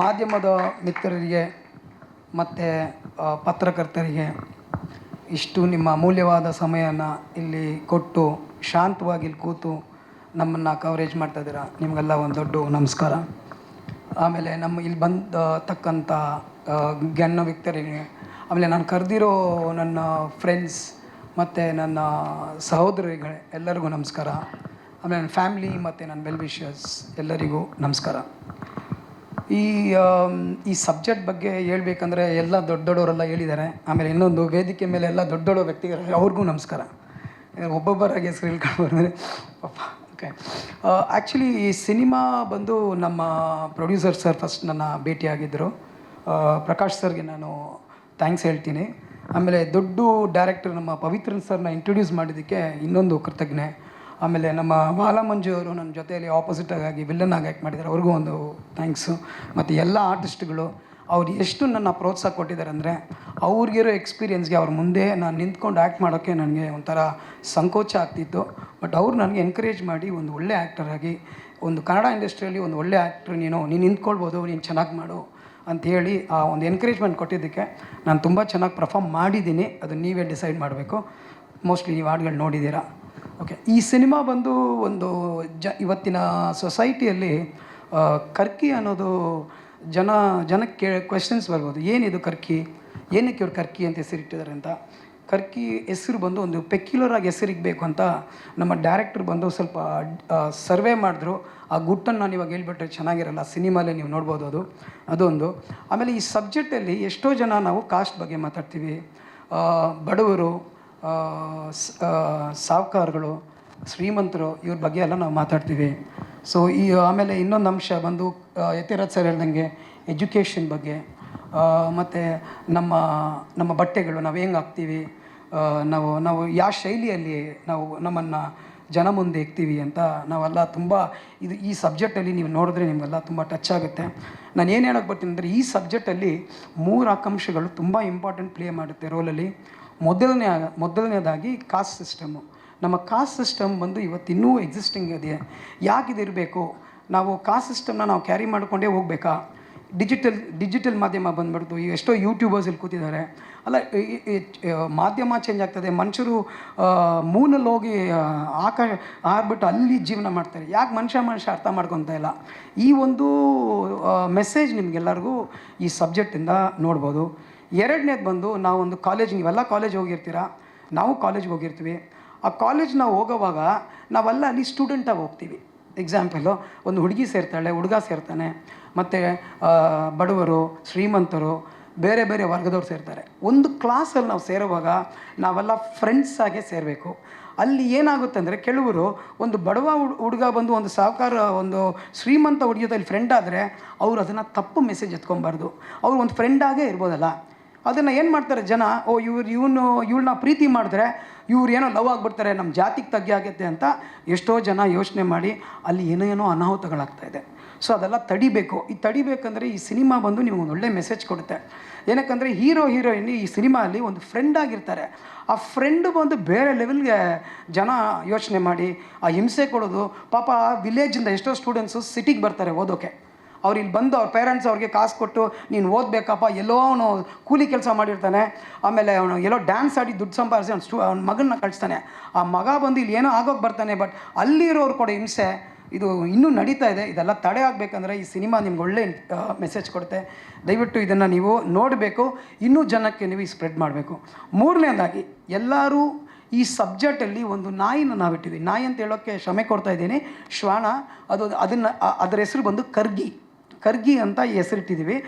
ಮಾಧ್ಯಮದ ಮಿತ್ರರಿಗೆ ಮತ್ತು ಪತ್ರಕರ್ತರಿಗೆ ಇಷ್ಟು ನಿಮ್ಮ ಅಮೂಲ್ಯವಾದ ಸಮಯನ ಇಲ್ಲಿ ಕೊಟ್ಟು ಶಾಂತವಾಗಿ ಇಲ್ಲಿ ಕೂತು ನಮ್ಮನ್ನು ಕವರೇಜ್ ಮಾಡ್ತಾ ಇದ್ದೀರಾ? ನಿಮಗೆಲ್ಲ ಒಂದು ದೊಡ್ಡ ನಮಸ್ಕಾರ. ಆಮೇಲೆ ನಮ್ಮ ಇಲ್ಲಿ ಬಂದ ತಕ್ಕಂಥ ಗಣ್ಯ ವ್ಯಕ್ತರಿಗೆ, ಆಮೇಲೆ ನಾನು ಕರೆದಿರೋ ನನ್ನ ಫ್ರೆಂಡ್ಸ್ ಮತ್ತು ನನ್ನ ಸಹೋದರಿಗಳೇ ಎಲ್ಲರಿಗೂ ನಮಸ್ಕಾರ. ಆಮೇಲೆ ನನ್ನ ಫ್ಯಾಮ್ಲಿ ಮತ್ತು ನನ್ನ ವೆಲ್ ಎಲ್ಲರಿಗೂ ನಮಸ್ಕಾರ. ಈ ಈ ಸಬ್ಜೆಕ್ಟ್ ಬಗ್ಗೆ ಹೇಳ್ಬೇಕಂದ್ರೆ ಎಲ್ಲ ದೊಡ್ಡ ದೊಡ್ಡವರೆಲ್ಲ ಹೇಳಿದ್ದಾರೆ. ಆಮೇಲೆ ಇನ್ನೊಂದು ವೇದಿಕೆ ಮೇಲೆ ಎಲ್ಲ ದೊಡ್ಡ ದೊಡ್ಡ ವ್ಯಕ್ತಿಗಳು ಅವ್ರಿಗೂ ನಮಸ್ಕಾರ. ಒಬ್ಬೊಬ್ಬರಾಗಿ ಹೆಸರು ಹೇಳ್ಕೊಂಡು ಪಾಪ ಓಕೆ ಆ್ಯಕ್ಚುಲಿ ಈ ಸಿನಿಮಾ ಬಂದು ನಮ್ಮ ಪ್ರೊಡ್ಯೂಸರ್ ಸರ್ ಫಸ್ಟ್ ನನ್ನ ಭೇಟಿಯಾಗಿದ್ದರು. ಪ್ರಕಾಶ್ ಸರ್ಗೆ ನಾನು ಥ್ಯಾಂಕ್ಸ್ ಹೇಳ್ತೀನಿ. ಆಮೇಲೆ ದೊಡ್ಡ ಡೈರೆಕ್ಟರ್ ನಮ್ಮ ಪವಿತ್ರನ್ ಸರ್ನ ಇಂಟ್ರೊಡ್ಯೂಸ್ ಮಾಡಿದ್ದಕ್ಕೆ ಇನ್ನೊಂದು ಕೃತಜ್ಞೆ. ಆಮೇಲೆ ನಮ್ಮ ಬಾಲ ಮಂಜು ಅವರು ನನ್ನ ಜೊತೆಯಲ್ಲಿ ಆಪೋಸಿಟ್ ಆಗಿ ವಿಲ್ಲನ್ ಆಗಿ ಆ್ಯಕ್ಟ್ ಮಾಡಿದ್ದಾರೆ. ಅವ್ರಿಗೂ ಒಂದು ಥ್ಯಾಂಕ್ಸು ಮತ್ತು ಎಲ್ಲ ಆರ್ಟಿಸ್ಟ್ಗಳು ಅವ್ರು ಎಷ್ಟು ನನ್ನ ಪ್ರೋತ್ಸಾಹ ಕೊಟ್ಟಿದ್ದಾರೆ ಅಂದರೆ, ಅವ್ರಿಗಿರೋ ಎಕ್ಸ್ಪೀರಿಯೆನ್ಸ್ಗೆ ಅವ್ರ ಮುಂದೆ ನಾನು ನಿಂತ್ಕೊಂಡು ಆ್ಯಕ್ಟ್ ಮಾಡೋಕ್ಕೆ ನನಗೆ ಒಂಥರ ಸಂಕೋಚ ಆಗ್ತಿತ್ತು. ಬಟ್ ಅವ್ರು ನನಗೆ ಎನ್ಕರೇಜ್ ಮಾಡಿ ಒಂದು ಒಳ್ಳೆ ಆ್ಯಕ್ಟರಾಗಿ ಒಂದು ಕನ್ನಡ ಇಂಡಸ್ಟ್ರಿಯಲ್ಲಿ ಒಂದು ಒಳ್ಳೆ ಆ್ಯಕ್ಟ್ರ್ ನೀನು ನೀನು ನಿಂತ್ಕೊಳ್ಬೋದು, ನೀನು ಚೆನ್ನಾಗಿ ಮಾಡು ಅಂಥೇಳಿ ಆ ಒಂದು ಎನ್ಕರೇಜ್ಮೆಂಟ್ ಕೊಟ್ಟಿದ್ದಕ್ಕೆ ನಾನು ತುಂಬ ಚೆನ್ನಾಗಿ ಪ್ರಫಾಮ್ ಮಾಡಿದ್ದೀನಿ. ಅದನ್ನು ನೀವೇ ಡಿಸೈಡ್ ಮಾಡಬೇಕು. ಮೋಸ್ಟ್ಲಿ ನೀವು ಹಾಡುಗಳು ನೋಡಿದ್ದೀರಾ. ಓಕೆ ಈ ಸಿನಿಮಾ ಬಂದು ಒಂದು ಜ, ಇವತ್ತಿನ ಸೊಸೈಟಿಯಲ್ಲಿ ಕರ್ಕಿ ಅನ್ನೋದು ಜನ, ಜನಕ್ಕೆ ಕ್ವೆಶನ್ಸ್ ಬರ್ಬೋದು. ಏನಿದು ಕರ್ಕಿ? ಏನಕ್ಕೆ ಇವ್ರು ಕರ್ಕಿ ಅಂತ ಹೆಸರಿಟ್ಟಿದ್ದಾರೆ ಅಂತ? ಕರ್ಕಿ ಹೆಸರು ಬಂದು ಒಂದು ಪೆಕ್ಯುಲರ್ ಆಗಿ ಹೆಸರಿಗಬೇಕು ಅಂತ ನಮ್ಮ ಡೈರೆಕ್ಟರ್ ಬಂದು ಸ್ವಲ್ಪ ಸರ್ವೆ ಮಾಡಿದ್ರು. ಆ ಗುಟ್ಟನ್ನು ನಾನು ಇವಾಗ ಹೇಳ್ಬಿಟ್ರೆ ಚೆನ್ನಾಗಿರಲ್ಲ ಸಿನಿಮಾಲೇ ನೀವು ನೋಡ್ಬೋದು ಅದು. ಅದೊಂದು. ಆಮೇಲೆ ಈ ಸಬ್ಜೆಕ್ಟಲ್ಲಿ ಎಷ್ಟೋ ಜನ ನಾವು ಕಾಸ್ಟ್ ಬಗ್ಗೆ ಮಾತಾಡ್ತೀವಿ. ಬಡವರು ಸಾಹುಕಾರಗಳು, ಶ್ರೀಮಂತರು ಇವ್ರ ಬಗ್ಗೆ ಎಲ್ಲ ನಾವು ಮಾತಾಡ್ತೀವಿ. ಸೊ ಈ, ಆಮೇಲೆ ಇನ್ನೊಂದು ಅಂಶ ಬಂದು ಯತಿರಾಜ್ ಸರ್ ಹೇಳ್ದಂಗೆ ಎಜುಕೇಷನ್ ಬಗ್ಗೆ ಮತ್ತು ನಮ್ಮ ನಮ್ಮ ಬಟ್ಟೆಗಳು ನಾವು ಹೆಂಗೆ ಹಾಕ್ತೀವಿ ನಾವು ನಾವು ಯಾವ ಶೈಲಿಯಲ್ಲಿ ನಾವು ನಮ್ಮನ್ನು ಜನ ಮುಂದೆ ಇಕ್ತೀವಿ ಅಂತ ನಾವೆಲ್ಲ ತುಂಬ ಇದು ಈ ಸಬ್ಜೆಕ್ಟಲ್ಲಿ ನೀವು ನೋಡಿದ್ರೆ ನಿಮಗೆಲ್ಲ ತುಂಬ ಟಚ್ ಆಗುತ್ತೆ. ನಾನು ಏನು ಹೇಳೋಕ್ಕೆ ಬರ್ತೀನಿ ಅಂದರೆ ಈ ಸಬ್ಜೆಕ್ಟಲ್ಲಿ ಮೂರು ಆಕಾಂಕ್ಷೆಗಳು ತುಂಬ ಇಂಪಾರ್ಟೆಂಟ್ ಪ್ಲೇ ಮಾಡುತ್ತೆ ರೋಲಲ್ಲಿ ಮೊದಲನೇ ಮೊದಲನೇದಾಗಿ ಕಾಸ್ಟ್ ಸಿಸ್ಟಮು ನಮ್ಮ ಕಾಸ್ಟ್ ಸಿಸ್ಟಮ್ ಬಂದು ಇವತ್ತು ಇನ್ನೂ ಎಕ್ಸಿಸ್ಟಿಂಗ್ ಇದೆ. ಯಾಕೆ ಇರಬೇಕು ನಾವು ಕಾಸ್ಟ್ ಸಿಸ್ಟಮ್ನ ನಾವು ಕ್ಯಾರಿ ಮಾಡಿಕೊಂಡೇ ಹೋಗಬೇಕಾ? ಡಿಜಿಟಲ್ ಡಿಜಿಟಲ್ ಮಾಧ್ಯಮ ಬಂದ್ಬಿಡ್ತು. ಈಗ ಎಷ್ಟೋ ಯೂಟ್ಯೂಬರ್ಸ್ ಇಲ್ಲಿ ಕೂತಿದ್ದಾರೆ. ಅಲ್ಲ ಮಾಧ್ಯಮ ಚೇಂಜ್ ಆಗ್ತದೆ. ಮನುಷ್ಯರು ಮೂನಲ್ಲಿ ಹೋಗಿ ಆಕ ಆಕಾಶ ಆರ್ಬಿಟ್ಟು ಅಲ್ಲಿ ಜೀವನ ಮಾಡ್ತಾರೆ. ಯಾಕೆ ಮನುಷ್ಯ ಮನುಷ್ಯ ಅರ್ಥ ಮಾಡ್ಕೊತ ಇಲ್ಲ? ಈ ಒಂದು ಮೆಸೇಜ್ ನಿಮಗೆಲ್ಲರಿಗೂ ಈ ಸಬ್ಜೆಕ್ಟಿಂದ ನೋಡ್ಬೋದು. ಎರಡನೇದು ಬಂದು ನಾವು ಒಂದು ಕಾಲೇಜ್ ನೀವೆಲ್ಲ ಕಾಲೇಜ್ ಹೋಗಿರ್ತೀರಾ? ನಾವು ಕಾಲೇಜ್ಗೆ ಹೋಗಿರ್ತೀವಿ. ಆ ಕಾಲೇಜ್ ನಾವು ಹೋಗೋವಾಗ ನಾವೆಲ್ಲ ಅಲ್ಲಿ ಸ್ಟೂಡೆಂಟಾಗಿ ಹೋಗ್ತೀವಿ. ಎಕ್ಸಾಂಪಲು ಒಂದು ಹುಡುಗಿ ಸೇರ್ತಾಳೆ, ಹುಡುಗ ಸೇರ್ತಾನೆ, ಮತ್ತು ಬಡವರು, ಶ್ರೀಮಂತರು, ಬೇರೆ ಬೇರೆ ವರ್ಗದವ್ರು ಸೇರ್ತಾರೆ. ಒಂದು ಕ್ಲಾಸಲ್ಲಿ ನಾವು ಸೇರುವಾಗ ನಾವೆಲ್ಲ ಫ್ರೆಂಡ್ಸಾಗೆ ಸೇರಬೇಕು. ಅಲ್ಲಿ ಏನಾಗುತ್ತೆ ಅಂದರೆ ಕೆಲವರು ಒಂದು ಬಡವ ಹುಡ್- ಹುಡುಗ ಬಂದು ಒಂದು ಸಾಹುಕಾರ ಒಂದು ಶ್ರೀಮಂತ ಹುಡುಗಿದಲ್ಲಿ ಫ್ರೆಂಡ್ ಆದರೆ ಅವರು ಅದನ್ನು ತಪ್ಪು ಮೆಸೇಜ್ ಎತ್ಕೊಬಾರ್ದು. ಅವ್ರು ಒಂದು ಫ್ರೆಂಡಾಗೇ ಇರ್ಬೋದಲ್ಲ. ಅದನ್ನು ಏನು ಮಾಡ್ತಾರೆ ಜನ? ಓ, ಇವ್ರು, ಇವನು ಇವಳನ್ನ ಪ್ರೀತಿ ಮಾಡಿದ್ರೆ ಇವ್ರು ಏನೋ ಲವ್ ಆಗಿಬಿಡ್ತಾರೆ ನಮ್ಮ ಜಾತಿಗೆ ತಗ್ಗಿ ಆಗುತ್ತೆ ಅಂತ ಎಷ್ಟೋ ಜನ ಯೋಚನೆ ಮಾಡಿ ಅಲ್ಲಿ ಏನೋ ಏನೋ ಅನಾಹುತಗಳಾಗ್ತಾ ಇದೆ. ಸೊ, ಅದೆಲ್ಲ ತಡಿಬೇಕು. ಈ ತಡಿಬೇಕಂದ್ರೆ ಈ ಸಿನಿಮಾ ಬಂದು ನಿಮಗೆ ಒಂದು ಒಳ್ಳೆ ಮೆಸೇಜ್ ಕೊಡುತ್ತೆ. ಏನಕ್ಕಂದರೆ ಹೀರೋ, ಹೀರೋಯಿನ್ ಈ ಸಿನಿಮಾದಲ್ಲಿ ಒಂದು ಫ್ರೆಂಡ್ ಆಗಿರ್ತಾರೆ. ಆ ಫ್ರೆಂಡ್ ಬಂದು ಬೇರೆ ಲೆವೆಲ್ಗೆ ಜನ ಯೋಚನೆ ಮಾಡಿ, ಆ ಹಿಂಸೆ ಕೊಡೋದು, ಪಾಪ ವಿಲೇಜಿಂದ ಎಷ್ಟೋ ಸ್ಟೂಡೆಂಟ್ಸು ಸಿಟಿಗೆ ಬರ್ತಾರೆ ಓದೋಕೆ. ಅವ್ರು ಇಲ್ಲಿ ಬಂದು ಅವ್ರ ಪೇರೆಂಟ್ಸ್ ಅವ್ರಿಗೆ ಕಾಸು ಕೊಟ್ಟು, ನೀನು ಓದಬೇಕಪ್ಪ, ಎಲ್ಲೋ ಅವನು ಕೂಲಿ ಕೆಲಸ ಮಾಡಿರ್ತಾನೆ, ಆಮೇಲೆ ಅವನು ಎಲ್ಲೋ ಡ್ಯಾನ್ಸ್ ಆಡಿ ದುಡ್ಡು ಸಂಪಾದಿಸಿ ಅವ್ನು ಸ್ಟೂ ಅವ್ನ ಮಗನ್ನ ಕಳಿಸ್ತಾನೆ. ಆ ಮಗ ಬಂದು ಇಲ್ಲಿ ಏನೋ ಆಗೋಗಿ ಬರ್ತಾನೆ ಬಟ್ ಅಲ್ಲಿರೋರು ಕೊಡೋ ಹಿಂಸೆ, ಇದು ಇನ್ನೂ ನಡೀತಾ ಇದೆ. ಇದೆಲ್ಲ ತಡೆ ಆಗಬೇಕಂದ್ರೆ ಈ ಸಿನಿಮಾ ನಿಮ್ಗೆ ಒಳ್ಳೆ ಮೆಸೇಜ್ ಕೊಡುತ್ತೆ. ದಯವಿಟ್ಟು ಇದನ್ನು ನೀವು ನೋಡಬೇಕು. ಇನ್ನೂ ಜನಕ್ಕೆ ನೀವು ಸ್ಪ್ರೆಡ್ ಮಾಡಬೇಕು. ಮೂರನೇದಾಗಿ, ಎಲ್ಲರೂ ಈ ಸಬ್ಜೆಕ್ಟಲ್ಲಿ ಒಂದು ನಾಯಿನ ನಾವಿಟ್ಟಿದ್ವಿ ನಾಯಿ ಅಂತ ಹೇಳೋಕ್ಕೆ ಕ್ಷಮೆ ಕೊಡ್ತಾ ಇದ್ದೀನಿ. ಶ್ವಾನ, ಅದು, ಅದನ್ನು ಅದರ ಹೆಸರು ಬಂದು ಕರ್ಗಿ. ಕರ್ಗಿ ಅಂತ ಹೆಸರಿಟ್ಟಿದ್ದೀವಿ.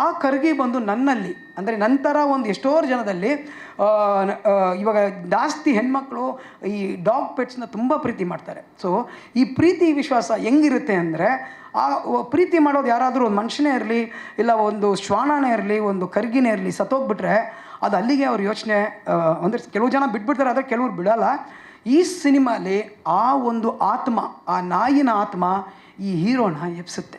ಆ ಕರ್ಗಿ ಬಂದು ನನ್ನಲ್ಲಿ, ಅಂದರೆ ನಂತರ ಒಂದು ಎಷ್ಟೋ ಜನದಲ್ಲಿ ಇವಾಗ ಜಾಸ್ತಿ ಹೆಣ್ಮಕ್ಳು ಈ ಡಾಗ್ ಪೆಟ್ಸ್ನ ತುಂಬ ಪ್ರೀತಿ ಮಾಡ್ತಾರೆ. ಸೊ ಈ ಪ್ರೀತಿ ವಿಶ್ವಾಸ ಹೆಂಗಿರುತ್ತೆ ಅಂದರೆ, ಆ ಪ್ರೀತಿ ಮಾಡೋದು ಯಾರಾದರೂ ಒಂದು ಮನುಷ್ಯನೇ ಇರಲಿ, ಇಲ್ಲ ಒಂದು ಶ್ವಾನನೇ ಇರಲಿ, ಒಂದು ಕರ್ಗಿನೇ ಇರಲಿ, ಸತ್ತೋಗ್ಬಿಟ್ರೆ ಅದು ಅಲ್ಲಿಗೆ ಅವ್ರ ಯೋಚನೆ ಅಂದರೆ ಕೆಲವು ಜನ ಬಿಟ್ಬಿಡ್ತಾರೆ, ಆದರೆ ಕೆಲವ್ರು ಬಿಡೋಲ್ಲ. ಈ ಸಿನಿಮಾಲಿ ಆ ಒಂದು ಆತ್ಮ, ಆ ನಾಯಿನ ಆತ್ಮ ಈ ಹೀರೋನ ಎಬ್ಸುತ್ತೆ.